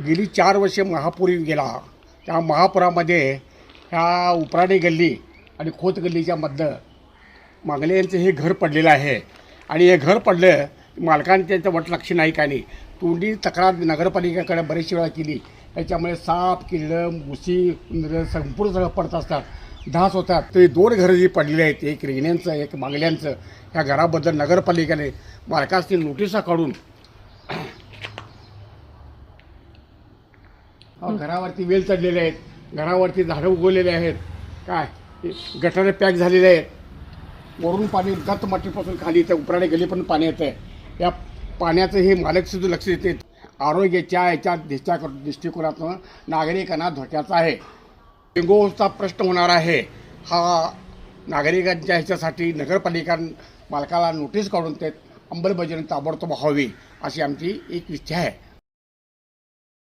गेली चार वर्षे महापूर गेला. त्या महापुरामध्ये ह्या उपराणी गल्ली आणि खोत गल्लीच्या मधलं मागले यांचं हे घर पडलेलं आहे. आणि हे घर पडलं मालकाने त्यांचं वट लक्ष नाही का नाही? तोंडी तक्रार नगरपालिकेकडे बरेचशी वेळा केली. त्याच्यामुळे साप किल्लं मुसी उंदरं संपूर्ण सगळं पडत असतात. धास होतात. तरी दोन घरं जी पडलेली आहेत एक रेगण्यांचं एक मागल्यांचं ह्या घराबद्दल नगरपालिकेने मालकासनी नोटिसा काढून घरावरती वेल चढलेले आहेत. घरावरती झाडं उगवलेले आहेत. काय? गटारे पॅक झालेले आहेत. वरून पाणी गत मातीपासून खाली येतं उपराडे गेले पण पाणी येतं आहे या पाण्याचं हे मालक सुद्धा लक्ष देते आरोग्याच्या याच्या दिशा दृष्टिकोनातून नागरिकांना धोक्याचा आहे. डेंगूचा प्रश्न होणार आहे. हा नागरिकांच्या ह्याच्यासाठी नगरपालिका मालकाला नोटीस काढून ते अंमलबजावणी ताबडतोब व्हावी अशी आमची एक इच्छा आहे.